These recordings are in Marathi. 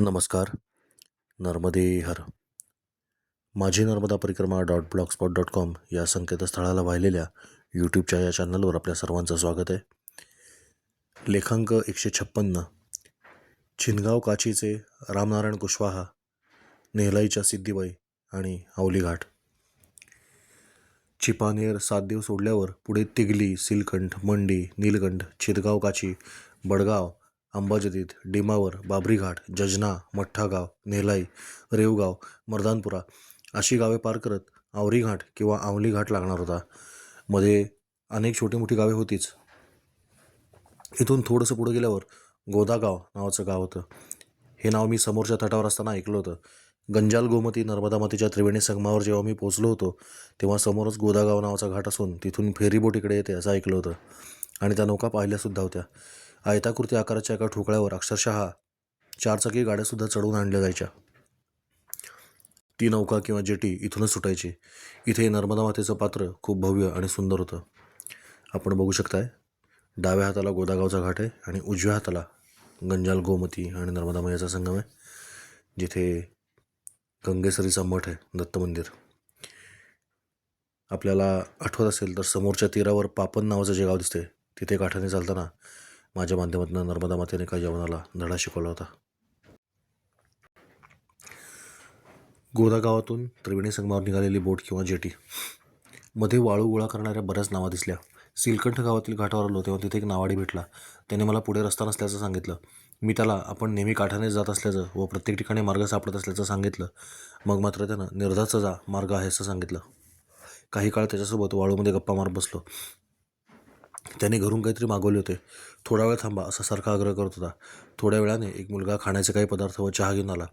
नमस्कार. नर्मदे हर माझी नर्मदा परिक्रमा dot blogspot dot com या संकेतस्थळाला वाहिलेल्या यूट्यूबच्या या चॅनलवर आपल्या सर्वांचं स्वागत आहे. लेखांक एकशे छप्पन्न. छिनगाव काचीचे रामनारायण कुशवाहा नेहलाईच्या सिद्धिबाई आणि आवलीघाट चिपानेर सात दिवस सोडल्यावर पुढे तिगली सिलकंठ मंडी नीलकंठ छिदगाव काची बडगाव अंबाजदीत डिमावर बाबरी घाट जजना मठ्ठागाव नेलाई रेवगाव मर्दानपुरा अशी गावे पार करत आवरी घाट किंवा आवली घाट लागणार होता. मध्ये अनेक छोटी मोठी गावे होतीच. इथून थोडंसं पुढं गेल्यावर गोदागाव नावाचं गाव होतं. हे नाव मी समोरच्या तटावर असताना ऐकलं होतं. गंजाल गोमती नर्मदा मातेच्या त्रिवेणी संगमावर जेव्हा मी पोचलो होतो तेव्हा समोरच गोदागाव नावाचा घाट असून तिथून फेरीबोट इकडे येते असं ऐकलं होतं. आणि त्या नौका पाहिल्यासुद्धा होत्या. आयताकृती आकाराच्या एका ठोकळ्यावर अक्षरशः चारचाकी गाड्यासुद्धा चढवून आणल्या जायच्या. ती नौका किंवा जेटी इथूनच सुटायची. इथे नर्मदा मातेचं पात्र खूप भव्य आणि सुंदर होतं. आपण बघू शकताय डाव्या हाताला गोदागावचा घाट आहे आणि उजव्या हाताला गंजाल गोमती आणि नर्मदा मैयाचा संगम आहे जिथे गंगेसरीचा मठ आहे दत्त मंदिर. आपल्याला आठवत असेल तर समोरच्या तीरावर पापन नावाचं जे गाव दिसते तिथे काठाने चालताना माझ्या माध्यमातून नर्मदा मातेने काही जेवणाला धडा शिकवला होता. गोदा गावातून त्रिवेणी संगमावर निघालेली बोट किंवा जेटी मध्ये वाळू गोळा करणाऱ्या बऱ्याच नावा दिसल्या. सिलकंठ गावातील घाटावर आलो तेव्हा तिथे एक नावाडी भेटला. त्याने मला पुढे रस्ता नसल्याचं सांगितलं. मी त्याला आपण नेहमी काठाने जात असल्याचं व प्रत्येक ठिकाणी मार्ग सापडत असल्याचं सांगितलं. मग मात्र त्यानं निर्धाचा जा मार्ग आहे असं सांगितलं. काही काळ त्याच्यासोबत वाळूमध्ये गप्पा मारत बसलो. त्याने घरून काहीतरी मागवले होते. थोडा वेळ थांबा असा सारखा आग्रह करत होता. थोड्या वेळाने एक मुलगा खाण्याचे काही पदार्थ व चहा घेऊन आला.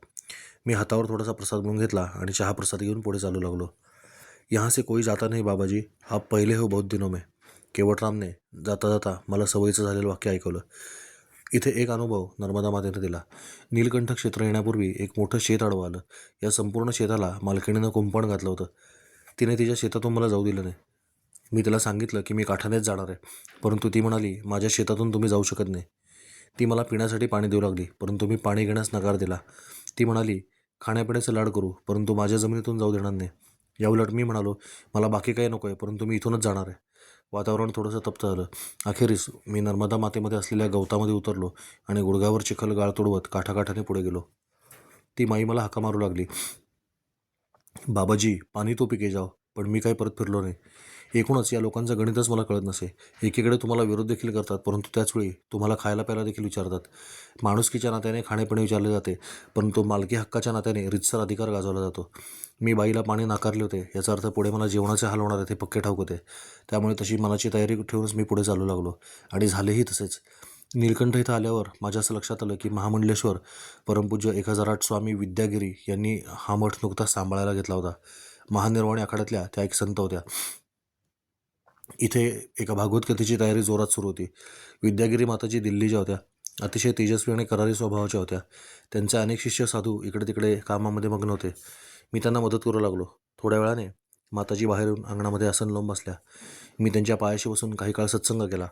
मी हातावर थोडासा प्रसाद घेऊन घेतला आणि चहा प्रसाद घेऊन पुढे चालू लागलो. यहाँ से कोई जाता नाही बाबाजी. हा पहिले हो बहुत दिनों में. केवटरामने जाता जाता मला सवयीचं झालेलं वाक्य ऐकवलं. इथे एक अनुभव नर्मदा मातेने दिला. नीलकंठ क्षेत्र येण्यापूर्वी एक मोठं शेत आडवं आलं. या संपूर्ण शेताला मालकिणीनं कुंपण घातलं होतं. तिने तिच्या शेतातून मला जाऊ दिलं नाही. मी तिला सांगितलं की मी काठानेच जाणार आहे. परंतु ती म्हणाली माझ्या शेतातून तुम्ही जाऊ शकत नाही. ती मला पिण्यासाठी पाणी देऊ लागली परंतु मी पाणी घेण्यास नकार दिला. ती म्हणाली खाण्यापिण्याचं लाड करू परंतु माझ्या जमिनीतून जाऊ देणार नाही. याउलट मी म्हणालो मला बाकी काही नको आहे परंतु मी इथूनच जाणार आहे. वातावरण थोडंसं तप्त झालं. अखेरीस मी नर्मदा मातेमध्ये असलेल्या गवतामध्ये उतरलो आणि गुडघ्यावर चिखल गाळ तुडवत काठाकाठाने पुढे गेलो. ती माई मला हाका मारू लागली बाबाजी पाणी तो पिके जाव पण मी काही परत फिरलो नाही. एकूणच या लोकांचं गणितच मला कळत नसे. एकीकडे तुम्हाला विरोध देखील करतात परंतु त्याचवेळी तुम्हाला खायला प्यायला देखील विचारतात. माणुसकीच्या नात्याने खाणेपिणे विचारले जाते परंतु मालकी हक्काच्या नात्याने रितसर अधिकार गाजवला जातो. मी बाईला पाणी नाकारले होते याचा अर्थ पुढे मला जेवणाचे हाल होणार आहे ते पक्के ठाऊक होते. त्यामुळे तशी मनाची तयारी ठेवूनच मी पुढे चालू लागलो आणि झालेही तसेच. नीलकंठ इथं आल्यावर माझ्या असं लक्षात आलं की महामंडलेश्वर परमपूज्य एक हजार आठ स्वामी विद्यागिरी यांनी हा मठ नुकताच सांभाळायला घेतला होता. महानिर्वाणी आखाड्यातल्या त्या एक संत होत्या. इथे एका भागवत कथेची तयारी जोरात सुरू होती. विद्यागिरी माताजी दिल्लीच्या होत्या. अतिशय तेजस्वी आणि करारी स्वभावाच्या होत्या. त्यांचे अनेक शिष्य साधू इकडे तिकडे कामामध्ये मग्न होते. मी त्यांना मदत करू लागलो. थोड्या वेळाने माताजी बाहेरून अंगणामध्ये आसन लावून बसल्या. मी त्यांच्या पायाशी बसून काही काळ सत्संग केला.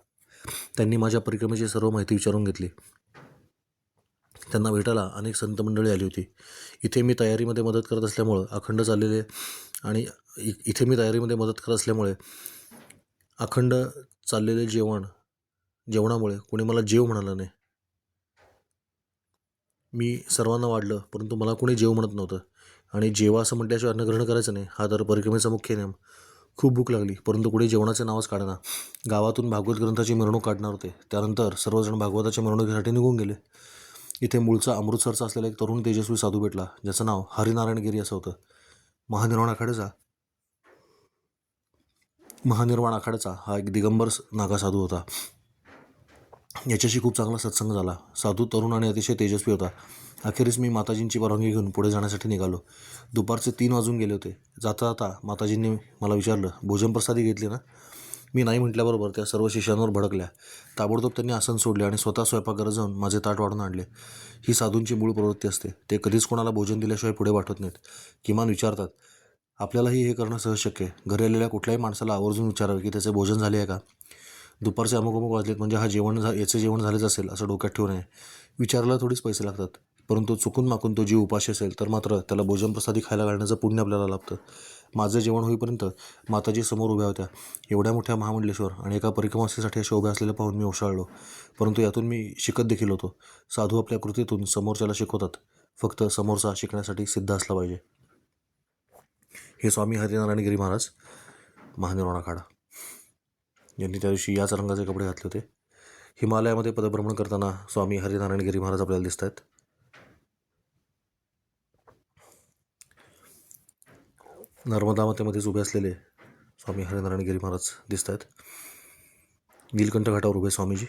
त्यांनी माझ्या परिक्रमेची सर्व माहिती विचारून घेतली. त्यांना भेटायला अनेक संत मंडळी आली होती. इथे मी तयारीमध्ये मदत करत असल्यामुळं अखंड चाललेले आणि इ- इथे मी तयारीमध्ये मदत करत असल्यामुळे अखंड चाललेले जेवण जेवणामुळे कोणी मला जेव म्हणालं नाही. मी सर्वांना वाढलं परंतु मला कोणी जेव म्हणत नव्हतं. आणि जेवा असं म्हटल्याशिवाय अन्नग्रहण करायचं नाही हा तर परिक्रमेचा मुख्य नियम. खूप भूक लागली परंतु कुणी जेवणाचे नावच काढना. गावातून भागवत ग्रंथाची मिरवणूक काढणार होते. त्यानंतर सर्वजण भागवताच्या मिरवणुकीसाठी निघून गेले. इथे मूळचा अमृतसरचा असलेला एक तरुण तेजस्वी साधू भेटला ज्याचं नाव हरिनारायण गिरी असं होतं. महानिर्वाण आखाड्याचा महानिर्वाण आखाड्याचा हा एक दिगंबर नागा साधू होता. याच्याशी खूप चांगला सत्संग झाला. साधू तरुण आणि अतिशय तेजस्वी होता. अखेरीस मी माताजींची परवानगी घेऊन पुढे जाण्यासाठी निघालो. दुपारचे तीन वाजून गेले होते. जाता जाता माताजींनी मला विचारलं भोजनप्रसादी घेतली ना? मी नाही म्हटल्याबरोबर त्या सर्व शिष्यांवर भडकल्या. ताबडतोब त्यांनी आसन सोडले आणि स्वतः स्वयंपाकघरात जाऊन माझे ताट वाढून आणले. ही साधूंची मूळ प्रवृत्ती असते. ते कधीच कोणाला भोजन दिल्याशिवाय पुढे पाठवत नाहीत. किमान विचारतात आपल्यालाही हे करणं सहज शक्य आहे. घरी आलेल्या कुठल्याही माणसाला आवर्जून विचारावे की त्याचे भोजन झाले आहे का? दुपारचे अमुक अमुक वाजलेत म्हणजे हा जेवण झा याचे जेवण झालेच असेल असं डोक्यात ठेवू नये. विचारायला थोडीच पैसे लागतात. परंतु चुकून माकून तो जीव उपाशी असेल तर मात्र त्याला भोजनप्रसादी खायला घालण्याचं पुण्य आपल्याला लाभतं. माझं जेवण होईपर्यंत माताजी समोर उभ्या होत्या. एवढ्या मोठ्या महामंडलेश्वर आणि एका परिक्रमासाठी अशा उभ्या असलेल्या पाहून मी ओशाळलो. परंतु यातून मी शिकत देखील होतो. साधू आपल्या कृतीतून समोरच्याला शिकवतात. फक्त समोरचा शिकण्यासाठी सिद्ध असला पाहिजे. हे स्वामी हरिनारायणगिरी महाराज महानिर्वाण आखाडा. यांनी त्या दिवशी याच रंगाचे कपडे घातले होते. हिमालयामध्ये पदभ्रमण करताना स्वामी हरिनारायणगिरी महाराज आपल्याला दिसत आहेत. नर्मदा मातेमध्येच उभे असलेले स्वामी हरिनारायणगिरी महाराज दिसत आहेत. नीलकंठ घाटावर उभे स्वामीजी.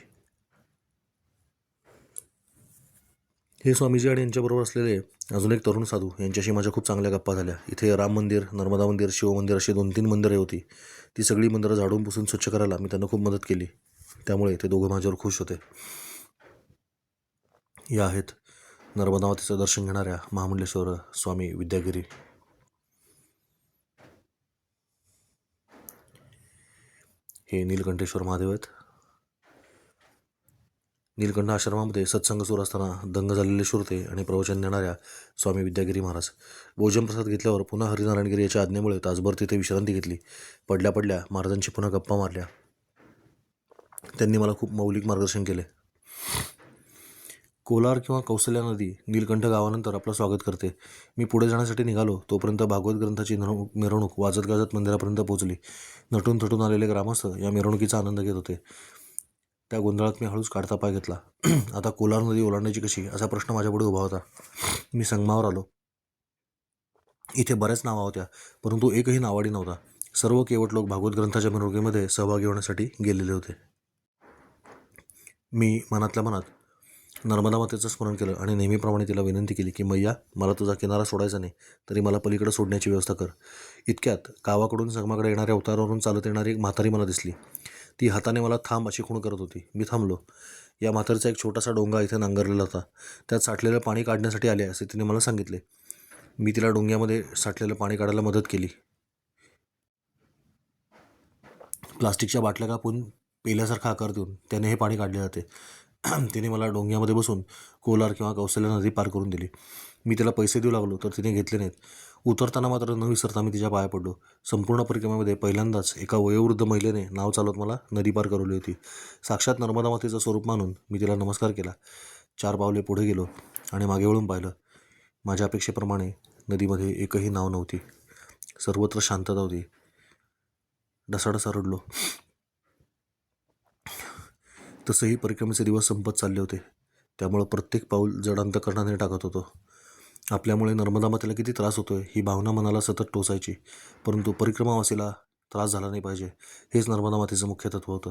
हे स्वामीजी आणि यांच्याबरोबर असलेले अजून एक तरुण साधू यांच्याशी माझ्या खूप चांगल्या गप्पा झाल्या. इथे राम मंदिर नर्मदा मंदिर शिव मंदिर अशी दोन तीन मंदिरं होती. ती सगळी मंदिरं झाडून पुसून स्वच्छ करायला मी त्यांना खूप मदत केली. त्यामुळे ते दोघं माझ्यावर खुश होते. या आहेत नर्मदा दर्शन घेणाऱ्या महामंडलेश्वर स्वामी विद्यागिरी. हे नीलकंठेश्वर महादेव आहेत. नीलकंठ आश्रमामध्ये सत्संग सुरू असताना दंग झालेले श्रोते आणि प्रवचन देणाऱ्या स्वामी विद्यागिरी महाराज. भोजन प्रसाद घेतल्यावर पुन्हा हरिनारायणगिरी याच्या आज्ञेमुळे तासभर तिथे विश्रांती घेतली. पडल्या पडल्या महाराजांची पुन्हा गप्पा मारल्या. त्यांनी मला खूप मौलिक मार्गदर्शन केले. कोलार किंवा कौशल्या नदी नीलकंठ गावानंतर आपलं स्वागत करते. मी पुढे जाण्यासाठी निघालो तोपर्यंत भागवत ग्रंथाची मिरवणूक मिरवणूक वाजत गाजत मंदिरापर्यंत पोहोचली. नटून थटून आलेले ग्रामस्थ या मिरवणुकीचा आनंद घेत होते. त्या गोंधळात मी हळूच काढता पाय घेतला. आता कोलार नदी ओलांडायची कशी? असा प्रश्न माझ्यापुढे उभा होता. मी संगमावर आलो. इथे बऱ्याच नावा होत्या परंतु एकही नावाडी नव्हता. सर्व केवट लोक भागवत ग्रंथाच्या मिरवणुकीमध्ये सहभागी होण्यासाठी गेलेले होते. मी मनातल्या मनात नर्मदा मातेचं स्मरण केलं आणि नेहमीप्रमाणे तिला विनंती केली की मैया मला तुझा किनारा सोडायचा नाही तरी मला पलीकडे सोडण्याची व्यवस्था कर. इतक्यात गावाकडून संगमाकडे येणाऱ्या अवतारावरून चालत येणारी एक म्हातारी मला दिसली. ती हाताने मला थांब अशी खूण करत होती. मी थांबलो. या म्हातारीचा एक छोटासा डोंगा इथे नांगरलेला होता. त्यात साठलेलं पाणी काढण्यासाठी आले असे तिने मला सांगितले. मी तिला डोंग्यामध्ये साठलेलं पाणी काढायला मदत केली. प्लास्टिकच्या बाटल्या कापून पेल्यासारखा आकार देऊन त्याने हे पाणी काढले जाते तिने मला डोंग्यामध्ये बसून कोलार किंवा कौशल्या नदी पार करून दिली. मी तिला पैसे देऊ लागलो तर तिने घेतले नाहीत. उतरताना मात्र न विसरता मी तिच्या पाया पडलो. संपूर्ण परिक्रमेमध्ये पहिल्यांदाच एका वयोवृद्ध महिलेने नाव चालवत मला नदी पार करवली होती. साक्षात नर्मदा मातेचं स्वरूप मानून मी तिला नमस्कार केला. चार पावले पुढे गेलो आणि मागे वळून पाहिलं. माझ्या अपेक्षेप्रमाणे नदीमध्ये एकही नाव नव्हती. सर्वत्र शांतता होती. ढसाढसा रडलो. तसंही परिक्रमेचे दिवस संपत चालले होते. त्यामुळं प्रत्येक पाऊल जड अंतकरणाने टाकत होतो. आपल्यामुळे नर्मदा मातेला किती त्रास होतोय ही भावना मनाला सतत टोचायची. परंतु परिक्रमावासीला त्रास झाला नाही पाहिजे हेच नर्मदा मातेचं मुख्य तत्व होतं.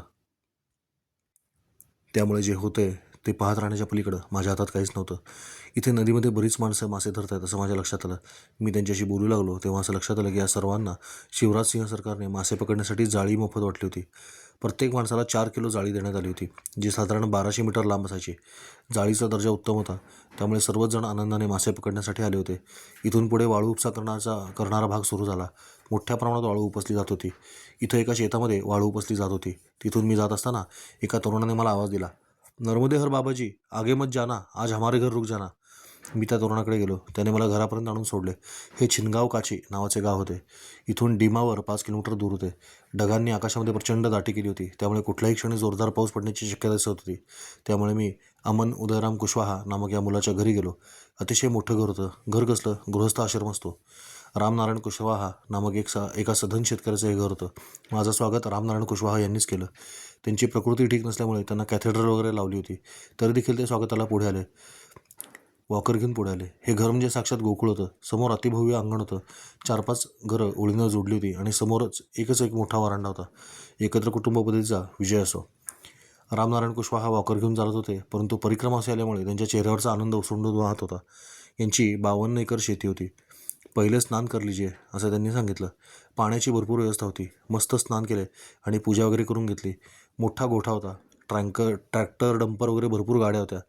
त्यामुळे जे होते ते पाहत राहण्याच्या पलीकडं माझ्या हातात काहीच नव्हतं. इथे नदीमध्ये बरीच माणसं मासे धरत आहेत असं माझ्या लक्षात आलं. मी त्यांच्याशी बोलू लागलो तेव्हा असं लक्षात आलं की या सर्वांना शिवराज सिंह सरकारने मासे पकडण्यासाठी जाळी मोफत वाटली होती. प्रत्येक माणसाला चार किलो जाळी देण्यात आली होती जी साधारण बाराशे मीटर लांब असायची. जाळीचा दर्जा उत्तम होता त्यामुळे सर्वच जण आनंदाने मासे पकडण्यासाठी आले होते. इथून पुढे वाळू उपसा करण्याचा करणारा भाग सुरू झाला. मोठ्या प्रमाणात वाळू उपसली जात होती. इथं एका शेतामध्ये वाळू उपसली जात होती. तिथून मी जात असताना एका तरुणाने मला आवाज दिला नर्मदे हर बाबाजी आगे मत जाना आज हमारे घर रुक जाना. मी त्या तरुणाकडे गेलो. त्याने मला घरापर्यंत आणून सोडले. हे छिनगाव काची नावाचे गाव होते. इथून डिमावर पाच किलोमीटर दूर होते. ढगांनी आकाशामध्ये प्रचंड दाटी केली होती. त्यामुळे कुठल्याही क्षणी जोरदार पाऊस पडण्याची शक्यता दिसत होती. त्यामुळे मी अमन उदयराम कुशवाहा नामक या मुलाच्या घरी गेलो. अतिशय मोठं घर होतं. घर कसलं? गृहस्थ आश्रम असतो. रामनारायण कुशवाहा नामक एक सा एका सधन शेतकऱ्याचं हे घर होतं. माझं स्वागत रामनारायण कुशवाहा यांनीच केलं. त्यांची प्रकृती ठीक नसल्यामुळे त्यांना कॅथेड्रल वगैरे लावली होती. तरी देखील ते स्वागताला पुढे आले. वॉकर घेऊन पुढे आले हे घर म्हणजे साक्षात गोकुळ होतं. समोर अतिभव्य अंगण होतं. चार पाच घरं ओळीनं जोडली होती आणि समोरच एकच एक मोठा वरांडा होता. एकत्र कुटुंब पद्धतीचा विजय असो. रामनारायण कुशवाहा वॉकर घेऊन चालत होते परंतु परिक्रमा असे आल्यामुळे त्यांच्या चेहऱ्यावरचा आनंद उसंडून वाहत होता. यांची बावन्न एकर शेती होती. पहिले स्नान कर लिजे असं त्यांनी सांगितलं. पाण्याची भरपूर व्यवस्था होती. मस्त स्नान केले आणि पूजा वगैरे करून घेतली. मोठा गोठा होता. ट्रँकर ट्रॅक्टर डंपर वगैरे भरपूर गाड्या होत्या.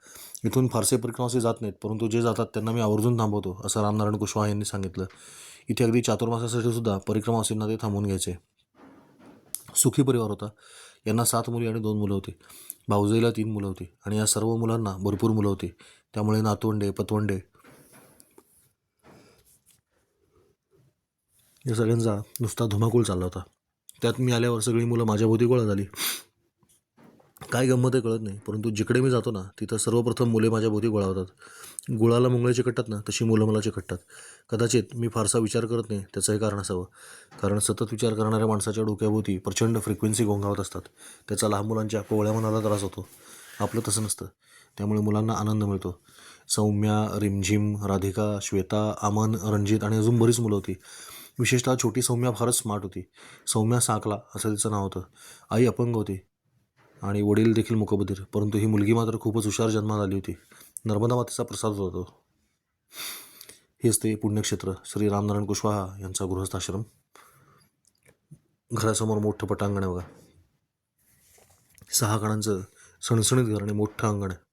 इथून फारसे परिक्रमासे जात नाहीत परंतु जे जातात त्यांना मी आवर्जून थांबवतो असं रामनारायण कुशवाहा यांनी सांगितलं. इथे अगदी चातुर्मासासाठी सुद्धा परिक्रमासींना ते थांबवून घ्यायचे. सुखी परिवार होता. यांना सात मुली आणि दोन मुलं होती. भाऊजाईला तीन मुलं होती आणि या सर्व मुलांना भरपूर मुलं होती. त्यामुळे नातवंडे पतवंडे या सगळ्यांचा नुसता धुमाकूळ चालला होता. त्यात मी आल्यावर सगळी मुलं माझ्याभोवती गोळा झाली. काय गंमत आहे कळत नाही. परंतु जिकडे मी जातो ना तिथं सर्वप्रथम मुले माझ्या भोवती गोळा होतात गुळाला मुंगळे चिकटतात ना तशी मुलं मला चिकटतात. कदाचित मी फारसा विचार करत नाही त्याचं हे कारण असावं. कारण सतत विचार करणाऱ्या माणसाच्या डोक्याभोवती प्रचंड फ्रिक्वेन्सी गोंगावत असतात. त्याचा लहान मुलांच्या कोवळ्या मनाला त्रास होतो. आपलं तसं नसतं. त्यामुळे मुलांना आनंद मिळतो. सौम्या रिमझिम राधिका श्वेता अमन रणजित आणि अजून बरीच मुलं होती. विशेषतः छोटी सौम्या फारच स्मार्ट होती. सौम्या साकला असं तिचं नाव होतं. आई अपंग होती. आणि वडील देखील मुकबधीर. परंतु ही मुलगी मात्र खूपच हुशार जन्माला आली होती. नर्मदा मातेचा प्रसाद होता तो. हेच ते पुण्यक्षेत्र. श्री रामनारायण कुशवाहा यांचा गृहस्थाश्रम घरासमोर मोठं पटांगण आहे बघा. सहा कणांचं सणसणीत घर आणि मोठं अंगण आहे.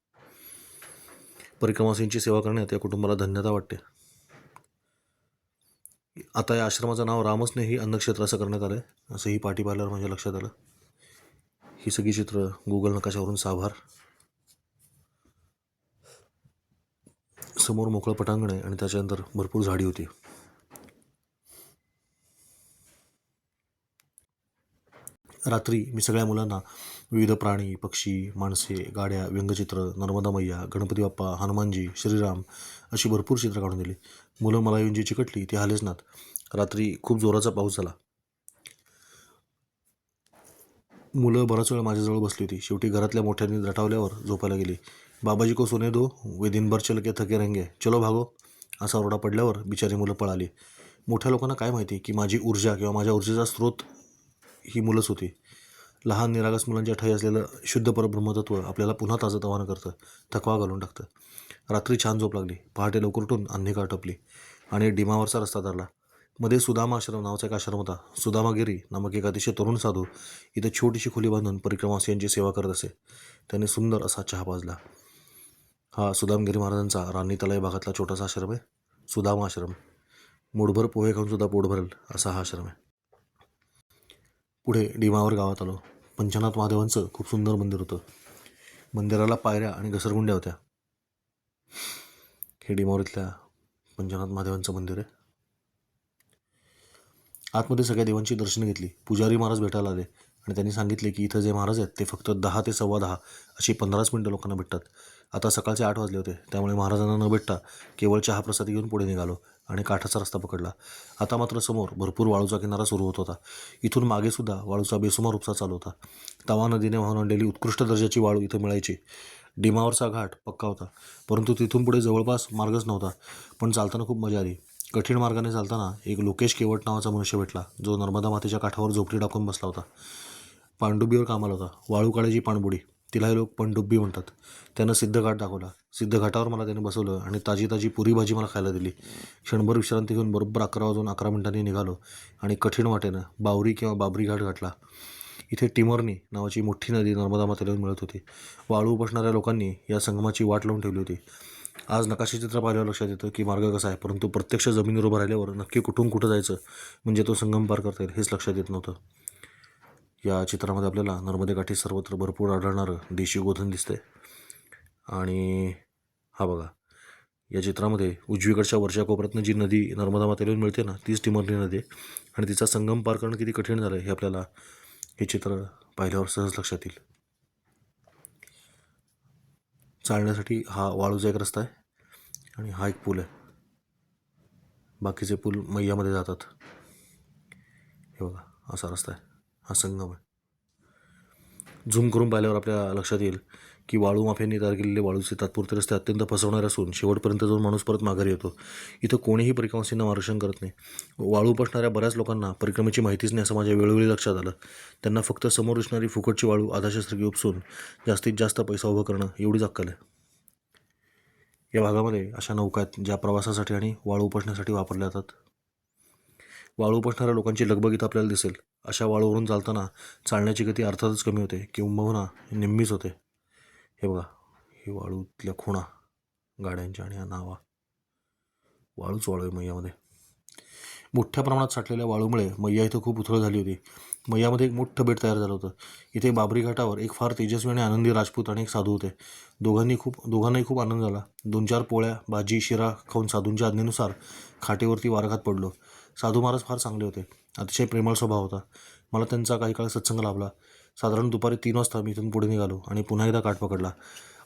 परिक्रमासींची सेवा करण्यात या कुटुंबाला धन्यता वाटते. आता या आश्रमाचं नाव रामस्नेही अन्नक्षेत्र असं करण्यात आलं आहे असंही पाठी पाहिल्यावर माझ्या लक्षात आलं. ही सगळी चित्र गुगल नकाशावरून साभार? समोर मोकळं पटांगण आहे आणि त्याच्यानंतर भरपूर झाडी होती. रात्री मी सगळ्या मुलांना विविध प्राणी पक्षी माणसे गाड्या व्यंगचित्र नर्मदा मैया गणपती बाप्पा हनुमानजी श्रीराम अशी भरपूर चित्र काढून दिली. मुलं मला येऊन जी चिकटली ती हालेच नात. रात्री खूप जोराचा पाऊस झाला. मुलं बराच वेळ माझ्याजवळ बसली होती. शेवटी घरातल्या मोठ्यांनी दटावल्यावर झोपायला गेली. बाबाजी को सोने दो वे दिनभर चल के थके रंगे चलो भागो. असा ओरडा पडल्यावर बिचारी मुलं पळाली. मोठ्या लोकांना काय माहिती की माझी ऊर्जा किंवा माझ्या ऊर्जेचा स्रोत ही मुलंच होती. लहान निरागस मुलांच्या ठाई असलेलं शुद्ध परब्रह्मतत्व आपल्याला पुन्हा ताजं तवानं करतं थकवा घालून टाकतं. रात्री छान झोप लागली. पहाटे लवकर उठून अंधेका टपली आणि डिमावरचा रस्ता धरला. मध्ये सुदामा आश्रम नावाचा एक आश्रम होता. सुदामागिरी नामक एक अतिशय तरुण साधू इथे छोटीशी खोली बांधून परिक्रमासियांची सेवा करत असे. त्याने सुंदर असा चहा पाजला हा सुदामगिरी महाराजांचा राणी तलाई भागातला छोटासा आश्रम आहे. सुदामा आश्रम. मुठभर पोहे खाऊन सुद्धा पोट भरेल असा हा आश्रम आहे. पुढे डिमावर गावात आलो. पंचनाथ महादेवांचं खूप सुंदर मंदिर होतं. मंदिराला पायऱ्या आणि घसरगुंड्या होत्या. हे डिमावर इथल्या पंचनाथ महादेवांचं मंदिर आहे. आतमध्ये सगळ्या देवांची दर्शन घेतली. पुजारी महाराज भेटायला आले आणि त्यांनी सांगितले की इथं जे महाराज आहेत ते फक्त दहा ते सव्वा दहा अशी पंधराच मिनटं लोकांना भेटतात. आता सकाळचे आठ वाजले होते त्यामुळे महाराजांना न भेटता केवळ चहा प्रसाद घेऊन पुढे निघालो आणि काठाचा रस्ता पकडला. आता मात्र समोर भरपूर वाळूचा किनारा सुरू होत होता. इथून मागेसुद्धा वाळूचा बेसुमार उपसा चालू होता. तवा नदीने वाहून आणलेली उत्कृष्ट दर्जाची वाळू इथं मिळायची. डिमावरचा घाट पक्का होता परंतु तिथून पुढे जवळपास मार्गच नव्हता पण चालताना खूप मजा आली. कठीण मार्गाने चालताना एक लोकेश केवट नावाचा मनुष्य भेटला जो नर्मदा मातेच्या काठावर झोपडी टाकून बसला होता. पाणडुबीवर कामाला होता. वाळू काळाची पाणबुडी तिलाही लोक पणडुब्बी म्हणतात. त्यानं सिद्धघाट दाखवला. सिद्धघाटावर मला त्याने बसवलं आणि ताजी ताजी पुरी भाजी मला खायला दिली. क्षणभर विश्रांती घेऊन बरोबर अकरा वाजून अकरा मिनिटांनी निघालो आणि कठीण वाटेनं बावरी किंवा बाबरी घाट गाठला. इथे टिमरनी नावाची मोठी नदी नर्मदा मातेला येऊन मिळत होती. वाळू बसणाऱ्या लोकांनी या संगमाची वाट लावून ठेवली होती. आज नकाशी चित्र पाहिल्यावर लक्षात येतं की मार्ग कसा आहे परंतु प्रत्यक्ष जमिनीवर उभं राहिल्यावर नक्की कुठून कुठं जायचं म्हणजे तो संगम पार करता येईल हेच लक्षात येत नव्हतं. या चित्रामध्ये आपल्याला नर्मदेकाठी सर्वत्र भरपूर आढळणारं देशी गोधन दिसतंय. आणि हा बघा या चित्रामध्ये उजवीकडच्या वरच्या कोपऱ्यातनं जी नदी नर्मदा मातेला येऊन मिळते ना तीच टिमरली नदी आणि तिचा संगम पार करणं किती कठीण झालं हे आपल्याला हे चित्र पाहिल्यावर सहज लक्षात येईल. चालण्यासाठी हा वाळूचा एक रस्ता आहे आणि हा एक पूल आहे. बाकीचे पूल मैयामध्ये जातात. हे बघा असा रस्ता आहे. हा संगम आहे. झूम करून पाहिल्यावर आपल्या लक्षात येईल. की वाळू माफ्यांनी तयार केलेले वाळूचे तात्पुरते रस्ते अत्यंत फसवणारे असून शेवटपर्यंत जाऊन माणूस परत माघारी येतो. इथं कोणीही परिक्रमासींना मार्गदर्शन करत नाही. वाळू बसणाऱ्या बऱ्याच लोकांना परिक्रमेची माहितीच नाही असं माझ्या वेळोवेळी लक्षात आलं. त्यांना फक्त समोर दिसणारी फुकटची वाळू आधाशस्त्रकी उपसून जास्तीत जास्त पैसा उभं करणं एवढीच अक्कल आहे. या भागामध्ये अशा नौका आहेत ज्या प्रवासासाठी आणि वाळू उपसण्यासाठी वापरल्या जातात. वाळू उपसणाऱ्या लोकांची लगबग इथं आपल्याला दिसेल. अशा वाळूवरून चालताना चालण्याची गती अर्थातच कमी होते. किंबहुना निम्मीच होते. हे बघा हे वाळूतल्या खुणा गाड्यांच्या आणि या नावा. वाळूच वाळू आहे मैयामध्ये. मोठ्या प्रमाणात साठलेल्या वाळूमुळे मैया इथं खूप उथळ झाली होती. मैयामध्ये एक मोठं बेट तयार झालं होतं. इथे बाबरी घाटावर एक फार तेजस्वी आणि आनंदी राजपूत आणि एक साधू होते. दोघांनी खूप दोघांनाही खूप आनंद झाला. दोन चार पोळ्या भाजी शिरा खाऊन साधूंच्या आज्ञेनुसार खाटेवरती वारघात पडलो. साधू महाराज फार चांगले होते. अतिशय प्रेमळ स्वभाव होता. मला त्यांचा काही काळ सत्संग लाभला. साधारण दुपारी तीन वाजता मी इथून पुढे निघालो आणि पुन्हा एकदा काठ पकडला.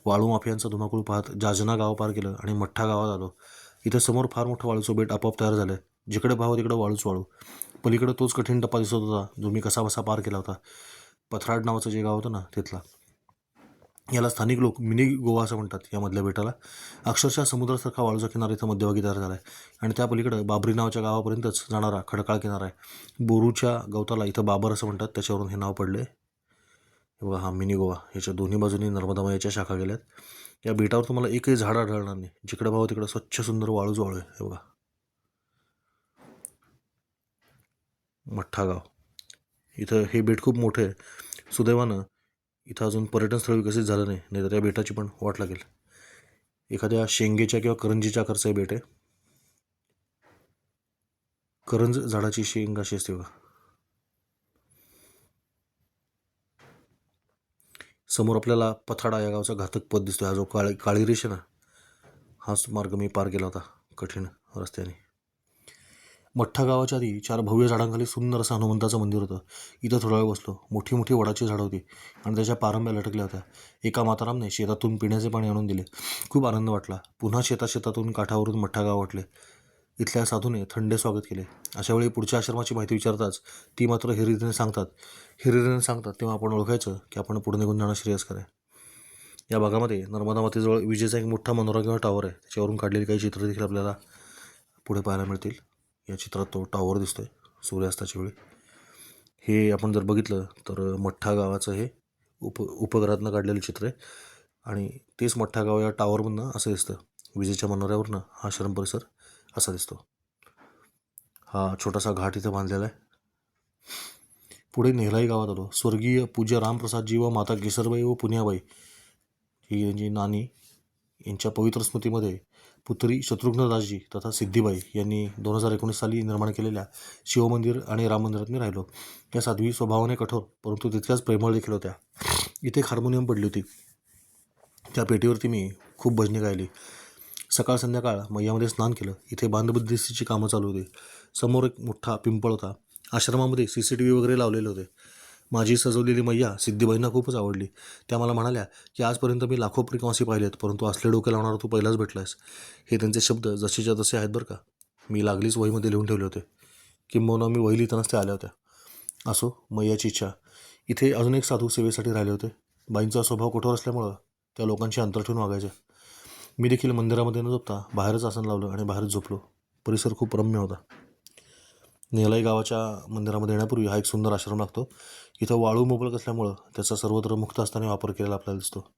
वाळू माफियांचा धुमाकूळ पाहत जाजना गाव पार केलं आणि मठ्ठा गावात आलो. इथं समोर फार मोठं वाळूचं बेट आपोआप तयार झालं. जिकडे भाव तिकडे वाळूच वाळू. पलीकडे तोच कठीण टप्पा दिसत होता जो मी कसा बसा पार केला होता. पथराड नावाचं जे गाव होतं ना तिथला. याला स्थानिक लोक मिनी गोवा असं म्हणतात या मधल्या बेटाला. अक्षरशः समुद्रासारखा वाळूचा किनारा इथं मध्यभागी तयार झाला आहे आणि त्या पलीकडे बाबरी नावाच्या गावापर्यंतच जाणारा खडकाळ किनारा आहे. बोरूच्या गवताला इथं बाबर असं म्हणतात. त्याच्यावरून हे नाव पडले हे बघा हा मिनी गोवा याच्या दोन्ही बाजूनी नर्मदा मायाच्या शाखा गेल्यात. या बेटावर तुम्हाला एकही झाड आढळणार नाही. जिकडं भाव तिकडं स्वच्छ सुंदर वाळूच वाळू आहे हे बघा. मठ्ठा गाव इथं हे बेट खूप मोठं आहे. सुदैवानं इथं अजून पर्यटन स्थळ विकसित झालं नाही. नाहीतर या बेटाची पण वाट लागेल. एखाद्या शेंगेच्या किंवा करंजीच्या आकारचं हे बेट आहे. करंज झाडाची शेंग अशी असते बघा. समोर आपल्याला पथाडा या गावचा घातक पद दिसतो हा जो काळी काळी रेष ना हाच मार्ग मी पार केला होता कठीण रस्त्याने. मठ्ठा गावाच्या आधी चार भव्य झाडांखाली सुंदर असं हनुमंताचं मंदिर होतं. इथं थोडा वेळ बसलो. मोठी मोठी वडाची झाडं होती आणि त्याच्या पारंब्या लटकल्या होत्या. एका मातारामने शेतातून पिण्याचे पाणी आणून दिले. खूप आनंद वाटला. पुन्हा शेता शेतातून काठावरून मठ्ठा गाव वाटले. इथल्या साधूने थंडे स्वागत केले. अशा वेळी पुढच्या आश्रमाची माहिती विचारताच ती मात्र हिरिरीने सांगतात. हिरिरीने सांगतात तेव्हा आपण ओळखायचं की आपण पुढे निघून जाणं श्रेयस्कर आहे. या भागामध्ये नर्मदा मातेजवळ विजेचा एक मोठा मनोरा किंवा टॉवर आहे. त्याच्यावरून काढलेली काही चित्र देखील आपल्याला पुढे पाहायला मिळतील. या चित्रात तो टॉवर आहे सूर्यास्ताच्या वेळी. हे आपण जर बघितलं तर मठ्ठा गावाचं हे उप उपग्रहातनं काढलेलं चित्र आहे. आणि तेच मठ्ठा गाव या टॉवरमधनं असं दिसतं. विजेच्या मनोऱ्यावरनं हा आश्रम परिसर असा दिसतो. हा छोटासा घाट इथं बांधलेला आहे. पुढे नेहलाई गावात आलो. स्वर्गीय पूज्य रामप्रसादजी व माता केसरबाई व पुण्याबाई ही यांची नानी यांच्या पवित्र स्मृतीमध्ये पुत्री शत्रुघ्नदासजी तथा सिद्धिबाई यांनी दोन हजार एकोणीस साली निर्माण केलेल्या शिवमंदिर आणि राम मंदिरात मी राहिलो. या साध्वी स्वभावाने कठोर परंतु तितक्याच प्रेमळ देखील होत्या. इथे एक हार्मोनियम पडली होती. त्या पेटीवरती मी खूप भजनी गायली. सकाळ संध्याकाळ मैयामध्ये स्नान केलं. इथे बांधबंदिस्तीची कामं चालू होती. समोर एक मोठा पिंपळ होता. आश्रमामध्ये सी सी टी व्ही वगैरे लावलेले होते. माझी सजवलेली मैया सिद्धीबाईंना खूपच आवडली. त्या मला म्हणाल्या की आजपर्यंत मी लाखो प्रिकॉन्सी पाहिलेत परंतु असले डोके लावणारा तू पहिलाच भेटलायस. हे त्यांचे शब्द जसेच्या तसे आहेत बरं का. मी लागलीच वहीमध्ये लिहून ठेवले होते. किंबहुना मी वही लिहितानाच त्या आल्या होत्या. असो मैयाची इच्छा. इथे अजून एक साधू सेवेसाठी राहिले होते. बाईंचा स्वभाव कठोर असल्यामुळं त्या लोकांची अंतर ठेवून वागायच्या मी देखील मंदिरामध्ये न झोपता बाहेरच आसन लावलं आणि बाहेरच झोपलो. परिसर खूप रम्य होता. नेलाई गावाच्या मंदिरामध्ये येण्यापूर्वी हा एक सुंदर आश्रम लागतो. इथं वाळू मोबलक असल्यामुळं त्याचा सर्वत्र मुक्त असताना वापर केलेला आपल्याला दिसतो.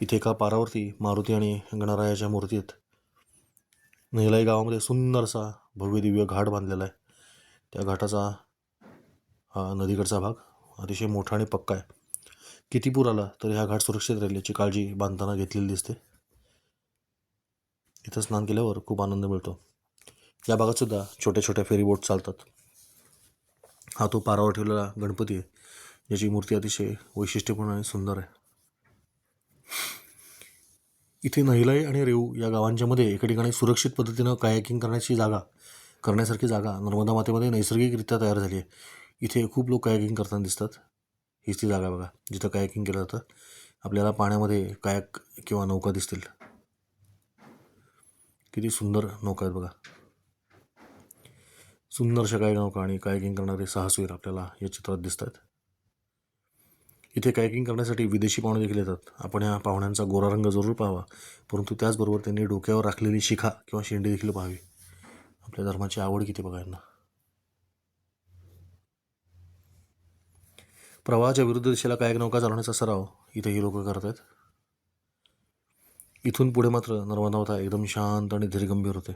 इथे एका पारावरती मारुती आणि गणरायाच्या मूर्ती आहेत. नेलाई गावामध्ये सुंदरसा भव्यदिव्य भव्य दिव्य घाट बांधलेला आहे. त्या घाटाचा हा नदीकडचा भाग अतिशय मोठा आणि पक्का आहे. किती पूर आला तर ह्या घाट सुरक्षित राहील याची काळजी बांधताना घेतलेली दिसते. इथं स्नान केल्यावर खूप आनंद मिळतो. या भागात सुद्धा छोट्या छोट्या फेरीबोट चालतात. हा तो पारावर ठेवलेला गणपती आहे ज्याची मूर्ती अतिशय वैशिष्ट्यपूर्ण आणि सुंदर आहे. इथे नहिलाई आणि रेऊ या गावांच्या मध्ये एका ठिकाणी सुरक्षित पद्धतीनं कायाकिंग करण्याची जागा करण्यासारखी जागा नर्मदा मातेमध्ये नैसर्गिकरित्या तयार झाली आहे. इथे खूप लोक कायाकिंग करताना दिसतात. हीच ती जागा बघा जिथं कायाकिंग केलं जातं. आपल्याला पाण्यामध्ये कायाक किंवा नौका दिसतील. किती सुंदर नौका आहेत बघा. सुंदरशा काय नौका आणि कायकिंग करणारे साहसवीर आपल्याला या चित्रात दिसत आहेत इथे कायकिंग करण्यासाठी विदेशी पाहुणे देखील येतात. आपण या पाहुण्यांचा गोरा रंग जरूर पाहावा. परंतु त्याचबरोबर त्यांनी डोक्यावर राखलेली शिखा किंवा शेंडी देखील पाहावी. आपल्या धर्माची आवड किती बघा यांना. प्रवाहाच्या विरुद्ध दिशेला कायक नौका चालवण्याचा सराव इथे ही लोक करत आहेत इथून पुढे मात्र नर्मदा माता एकदम शांत आणि धीरगंभीर होते.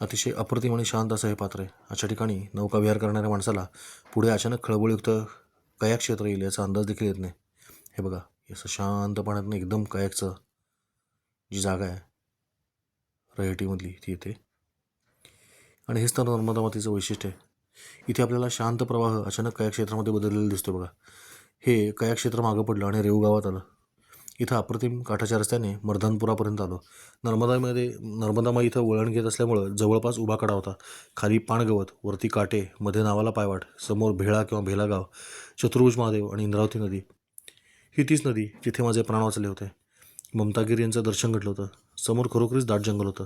अतिशय अप्रतिम आणि शांत असं हे पात्र आहे. अशा ठिकाणी नौकाविहार करणाऱ्या माणसाला पुढे अचानक खळबळयुक्त कयाक क्षेत्र येईल याचा अंदाज देखील येत नाही. हे बघा याचं असं शांत पाण्यातनं एकदम कयाकचं जी जागा आहे रयटीमधली ती येते. आणि हेच तर नर्मदा मातीचं वैशिष्ट्य आहे. इथे आपल्याला शांत प्रवाह अचानक कया क्षेत्रामध्ये बदललेला दिसतो बघा. हे कया क्षेत्र मागं पडलं आणि रेऊ गावात आलं. इथं अप्रतिम काठाच्या रस्त्याने मर्धनपुरापर्यंत आलो. नर्मदामध्ये नर्मदामाई इथं वळण घेत असल्यामुळं जवळपास उभा कडा होता. खाली पाणगवत वरती काटे मध्ये नावाला पायवाट समोर भेळा किंवा भेलागाव चतुर्भुज महादेव आणि इंद्रावती नदी. ही तीच नदी जिथे माझे प्राण वाचले होते. ममतागिरी यांचं दर्शन घडलं होतं. समोर खरोखरीच दाट जंगल होतं.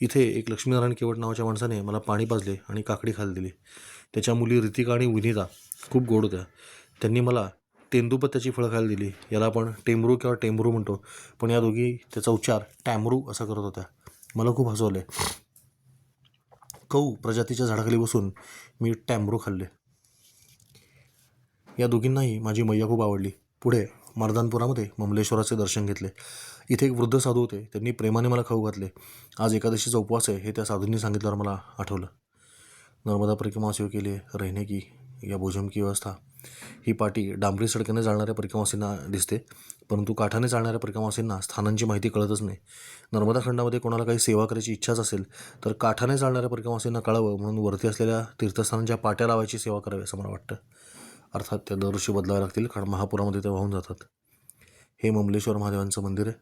इथे एक लक्ष्मीनारायण केवट नावाच्या माणसाने मला पाणी पाजले आणि काकडी खाली दिली. त्याच्या मुली रितिका आणि विनिता खूप गोड होत्या. त्यांनी मला तेंदूपत्त्याची फळं खायला दिली. याला आपण टेमरू किंवा टेमरू म्हणतो. पण या दोघी त्याचा उच्चार टॅमरू असा करत होत्या. मला खूप हसवले आले प्रजातीच्या झाडाखाली बसून मी टॅमरू खाल्ले. या दोघींनाही माझी मैया खूप आवडली. पुढे मर्दानपुरामध्ये ममलेश्वराचे दर्शन घेतले. इथे एक वृद्ध साधू होते. त्यांनी प्रेमाने मला खाऊ घातले. आज एकादशीचा उपवास आहे हे त्या साधूंनी सांगितल्यावर मला आठवलं. नर्मदा परिक्रमा सेव केली रहने की या भोजन की व्यवस्था. ही पाटी डांबरी सडकेने जाणाऱ्या परिक्रमासींना दिसते. परंतु काठाने चालणाऱ्या परिक्रमासींना स्थानांची माहिती कळतच नाही. नर्मदा खंडामध्ये कोणाला काही सेवा करायची इच्छाच असेल तर काठाने चालणाऱ्या परिक्रमासींना कळावं म्हणून वरती असलेल्या तीर्थस्थानांच्या पाट्या लावायची सेवा करावी असं मला वाटतं. अर्थात त्या दरवर्षी बदलाव्या लागतील कारण महापुरामध्ये ते वाहून जातात. हे ममलेश्वर महादेवांचं मंदिर आहे.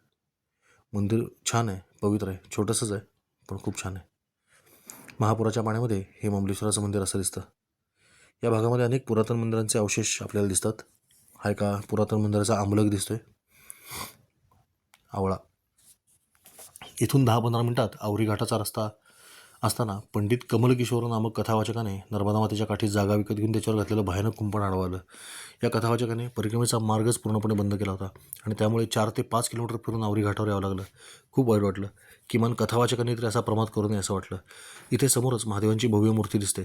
मंदिर छान आहे पवित्र आहे छोटंसंच आहे पण खूप छान आहे. महापुराच्या पाण्यामध्ये हे ममलेश्वराचं मंदिर असं दिसतं. या भागामध्ये अनेक पुरातन मंदिरांचे अवशेष आपल्याला दिसतात. हा एका पुरातन मंदिराचा आंबलक दिसतोय. आवळा. इथून दहा पंधरा मिनिटात आवरी घाटाचा रस्ता असताना पंडित कमलकिशोर नामक कथावाचकाने नर्मदा मातेच्या काठी जागा विकत घेऊन त्याच्यावर घातलेलं भयानक कुंपण अडवलं या कथावाचकाने परिक्रमेचा मार्गच पूर्णपणे बंद केला होता आणि त्यामुळे चार ते पाच किलोमीटर फिरून आवरी घाटावर यावं लागलं. खूप वाईट वाटलं. किमान कथावाचकांनी तरी असा प्रमाद करू नये असं वाटलं. इथे समोरच महादेवांची भव्य मूर्ती दिसते.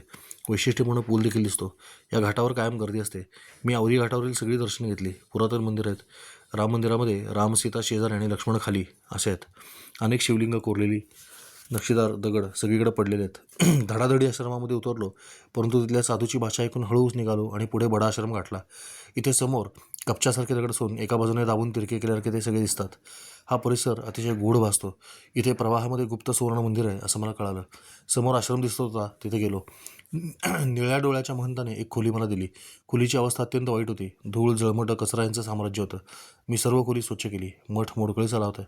वैशिष्ट्यपूर्ण पूल देखील दिसतो. या घाटावर कायम गर्दी असते. मी आवरी घाटावरील सगळी दर्शनं घेतली. पुरातन मंदिर आहेत. राम मंदिरामध्ये राम सीता शेजार आणि लक्ष्मण खाली असे आहेत. अनेक शिवलिंग कोरलेली नक्षीदार दगड सगळीकडे पडलेले आहेत. धडाधडी आश्रमामध्ये उतरलो परंतु तिथल्या साधूची भाषा ऐकून हळूच निघालो आणि पुढे बडा आश्रम गाठला. इथे समोर कपच्यासारखे दगड असून एका बाजूने दाबून तिरके केल्यासारखे ते सगळे दिसतात. हा परिसर अतिशय गूढ भासतो. इथे प्रवाहामध्ये गुप्त सुवर्ण मंदिर आहे असं मला कळालं. समोर आश्रम दिसत होता तिथे गेलो. निळ्या डोळ्याच्या महंताने एक खोली मला दिली. खोलीची अवस्था अत्यंत वाईट होती. धूळ जळमट कचरा यांचं साम्राज्य होतं. मी सर्व खोली स्वच्छ केली. मठ मोडकळीचा लावतं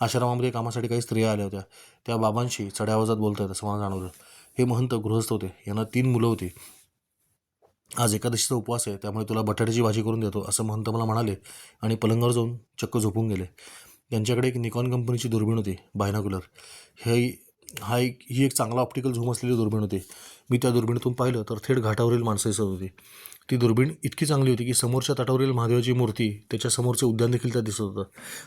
आश्रमामध्ये कामासाठी काही स्त्रिया आल्या होत्या. त्या बाबांशी चढ्या आवाजात बोलत आहेत असं मला जाणवलं. हे महंत गृहस्थ होते. यांना तीन मुलं होती. आज एकादशीचा उपवास आहे त्यामुळे तुला बटाट्याची भाजी करून देतो असं महंत मला म्हणाले आणि पलंगावर जाऊन चक्क झोपून गेले. यांच्याकडे एक निकॉन कंपनीची दुर्बीण होती बायनाकुलर हे हा एक ही एक चांगला ऑप्टिकल झूम असलेली दुर्बीण होती. मी त्या दुर्बिणीतून पाहिलं तर थेट घाटावरील माणसं दिसत होती. ती दुर्बीण इतकी चांगली होती की समोरच्या तटावरील महादेवाची मूर्ती त्याच्यासमोरचे उद्यान देखील त्यात दिसत होतं.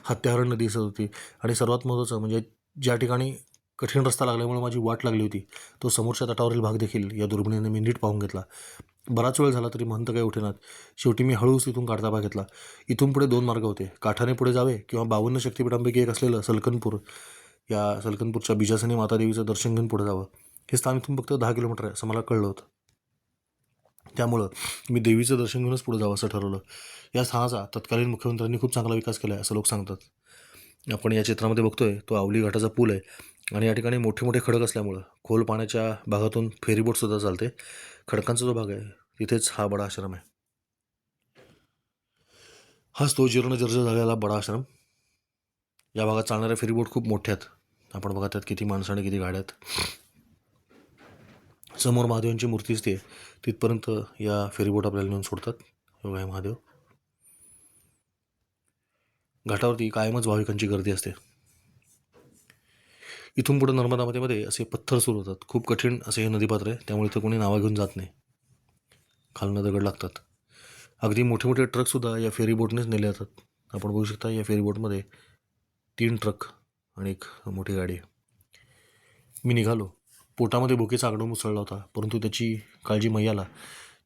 हत्याहरण दिसत होती. आणि सर्वात महत्त्वाचं म्हणजे ज्या ठिकाणी कठीण रस्ता लागल्यामुळे माझी वाट लागली होती. तो समोरच्या तटावरील भाग देखील या दुर्बिणीने मी नीट पाहून घेतला. बराच वेळ झाला तरी महंत काही उठेनात. शेवटी मी हळूच तिथून काढता भाग घेतला. इथून पुढे दोन मार्ग होते. काठाने पुढे जावे किंवा बावन्न शक्तिपीठांपैकी एक असलेलं सलकनपूर. या सलकनपूरच्या बिजासनी मातादेवीचं दर्शन घेऊन पुढे जावं. हे स्थान इथून फक्त दहा किलोमीटर आहे असं मला कळलं होतं. त्यामुळं मी देवीचं दर्शन घेऊनच पुढे जावं असं ठरवलं. या स्थानाचा तत्कालीन मुख्यमंत्र्यांनी खूप चांगला विकास केला आहे असं लोक सांगतात. आपण या चित्रामध्ये बघतोय तो आवली घाटाचा पूल आहे. आणि या ठिकाणी मोठे मोठे खडक असल्यामुळं खोल पाण्याच्या भागातून फेरीबोटसुद्धा चालते. खडकांचा जो भाग आहे तिथेच हा बडा आश्रम आहे. हाच तो जीर्ण जर्ज झालेला बडा आश्रम. या भागात चालणाऱ्या फेरीबोट खूप मोठ्या आहेत. आपण बघा त्यात किती माणसं आणि किती गाड्या आहेत. समोर महादेवांची मूर्ती असते तिथपर्यंत या फेरीबोट आपल्याला नेऊन सोडतात. हे हे महादेव. घाटावरती कायमच भाविकांची गर्दी असते. इथून पुढे नर्मदा नदीमध्ये असे पत्थर सुरू होतात. खूप कठीण असे हे नदीपात्र आहे. त्यामुळे इथं कोणी नावा घेऊन जात नाही. खालनं दगड लागतात. अगदी मोठे मोठे ट्रकसुद्धा या फेरीबोटनेच नेले जातात. आपण बघू शकता या फेरीबोटमध्ये तीन ट्रक आणि एक मोठी गाडी मी निघालो. पोटामध्ये भुकेचा आगडून मुसळला होता. परंतु त्याची काळजी मैयाला.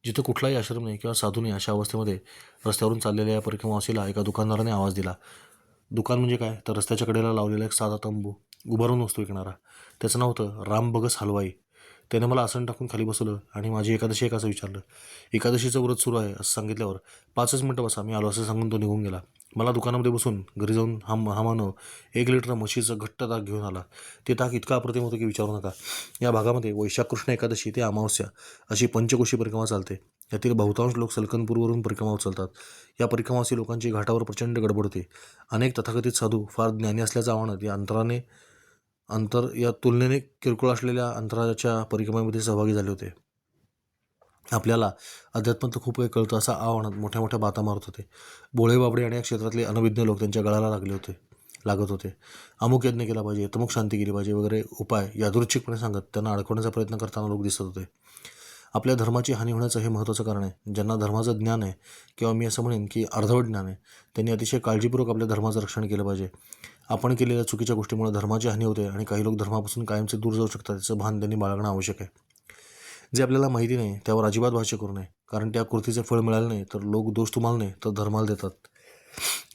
जिथं कुठलाही आश्रम नाही किंवा साधू नाही अशा अवस्थेमध्ये रस्त्यावरून चाललेल्या या परिक्रमावासीला एका दुकानदाराने आवाज दिला. दुकान म्हणजे काय? तर रस्त्याच्या कडेला लावलेला एक साधा तंबू. उभारून वस्तू विकणारा. त्याचं नाव होतं राम बगस हलवाई. त्याने मला आसन टाकून खाली बसवलं आणि माझी एकादशी एकाचं असं विचारलं. एकादशीचं व्रत सुरू आहे असं सांगितल्यावर पाचच मिनटं बसा मी आलो असं सांगून तो निघून गेला. मला दुकानामध्ये बसून घरी जाऊन हा हा मानव एक लिटर म्हशीचं घट्ट ताक घेऊन आला. ते ताक इतका अप्रतिम होतं की विचारू नका. या भागामध्ये वैशाख कृष्ण एकादशी ते अमावस्या अशी पंचकोशी परिक्रमा चालते. यातील बहुतांश लोक सलकनपूरवरून परिक्रमा उचलतात या परिक्रमावासी लोकांची घाटावर प्रचंड गडबड होते. अनेक तथाकथित साधू फार ज्ञानी असल्याचं आव्हानात या अंतराने अंतर या तुलनेने किरकोळ असलेल्या अंतराच्या परिक्रमेमध्ये सहभागी झाले होते. आपल्याला अध्यात्मात खूप काही कळतं असा आव्हानात मोठ्या मोठ्या बाता मारत होते. बोळे बाबडे आणि या क्षेत्रातले अनभिज्ञ लोक त्यांच्या गळाला लागले होते लागत होते. अमुक यज्ञ केला पाहिजे तमुक शांती केली पाहिजे वगैरे उपाय यादृच्छिकपणे सांगत त्यांना अडकवण्याचा प्रयत्न करताना लोक दिसत होते. आपल्या धर्माची हानी होण्याचं हे महत्त्वाचं कारण आहे. ज्यांना धर्माचं ज्ञान आहे किंवा मी असं म्हणेन की अर्धवट ज्ञान आहे त्यांनी अतिशय काळजीपूर्वक आपल्या धर्माचं रक्षण केलं पाहिजे. आपण केलेल्या चुकीच्या गोष्टीमुळे धर्माची हानी होते आणि काही लोक धर्मापासून कायमचे दूर जाऊ शकतात याचं भान त्यांनी बाळगणं आवश्यक आहे. जे आपल्याला माहिती नाही त्यावर अजिबात भाष्य करू नये. कारण त्या कृतीचे फळ मिळाले नाही तर लोक दोष तुम्हाला नाही तर धर्माला देतात.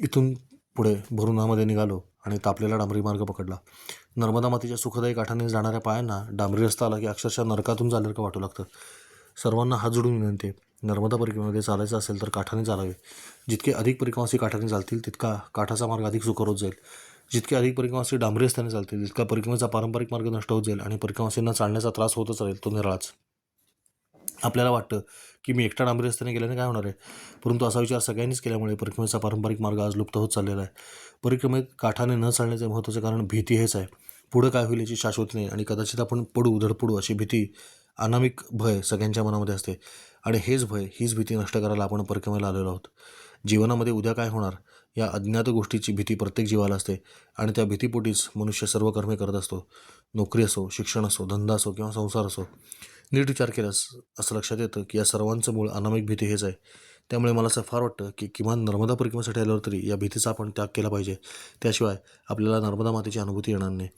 इथून पुढे भरुणामध्ये निघालो आणि तापलेला डांबरी मार्ग पकडला. नर्मदा मातीच्या सुखदायी काठाने जाणाऱ्या पायांना डांबरी रस्ता आला की अक्षरशः नरकातून झाल्यासारखं वाटू लागतं. सर्वांना हात जोडून विनंती नर्मदा परिक्रमेमध्ये चालायचं असेल तर काठाने चालावे. जितके अधिक परिक्रमासी काठाने चालतील तितका काठाचा मार्ग अधिक सुकर होत जाईल. जितके अधिक परिक्रमासी डांबरी असताना चालतील तितका परिक्रमेचा पारंपरिक मार्ग नष्ट होत जाईल आणि परिक्रमासींना चालण्याचा त्रास होतच राहील तो निराळाच. आपल्याला वाटतं की मी एकटा डांबरी असताना गेल्याने काय होणार आहे? परंतु असा विचार सगळ्यांनीच केल्यामुळे परिक्रमेचा पारंपरिक मार्ग आज लुप्त होत चाललेला आहे. परिक्रमेत काठाने न चालण्याचे महत्त्वाचे कारण भीती हेच आहे. पुढं काय होईल याची शाश्वती नाही आणि कदाचित आपण पडू धडपडू अशी भीती अनामिक भय सगळ्यांच्या मनामध्ये असते. आणि हेच भय हीच भीती नष्ट करायला आपण परिक्रमेला आलेलो आहोत. जीवनामध्ये उद्या काय होणार? या अज्ञात गोष्टीची भीती प्रत्येक जीवाला असते आणि त्या भीतीपोटीच मनुष्य सर्व कर्मे करत असतो. नोकरी असो शिक्षण असो धंदा असो किंवा संसार असो. नीट विचार केल्यास असं लक्षात येतं की या सर्वांचं मूळ अनामिक भीती हेच आहे. त्यामुळे मला असं फार वाटतं की किमान नर्मदा परिक्रमेसाठी आल्यावर तरी या भीतीचा आपण त्याग केला पाहिजे. त्याशिवाय आपल्याला नर्मदा मातेची अनुभूती येणार नाही.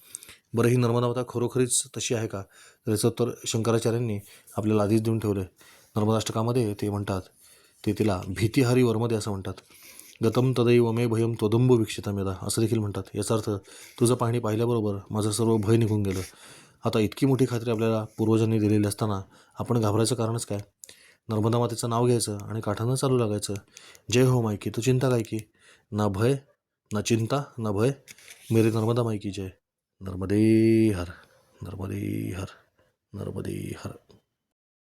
बरं ही नर्मदा माता खरोखरीच तशी आहे का? तर याचं उत्तर शंकराचार्यांनी आपल्याला आधीच देऊन ठेवलं आहे नर्मदाष्टकामध्ये ते म्हणतात ते तिला भीतीहारी वरमध्ये असं म्हणतात. गतम तदैव मे भयम त्वदंब वीक्षितम असं देखील म्हणतात. याचा अर्थ तुझं पाहणी पाहिल्याबरोबर माझं सर्व भय निघून गेलं. आता इतकी मोठी खात्री आपल्याला पूर्वजांनी दिलेली असताना आपण घाबरायचं कारणच काय? नर्मदा मातेचं नाव घ्यायचं आणि काठानं चालू लागायचं. जय हो मायकी तू चिंता काय की? ना भय ना चिंता ना भय. मेरे नर्मदा मायकी जय. नर्मदे हर नर्मदे हर नर्मदे हर.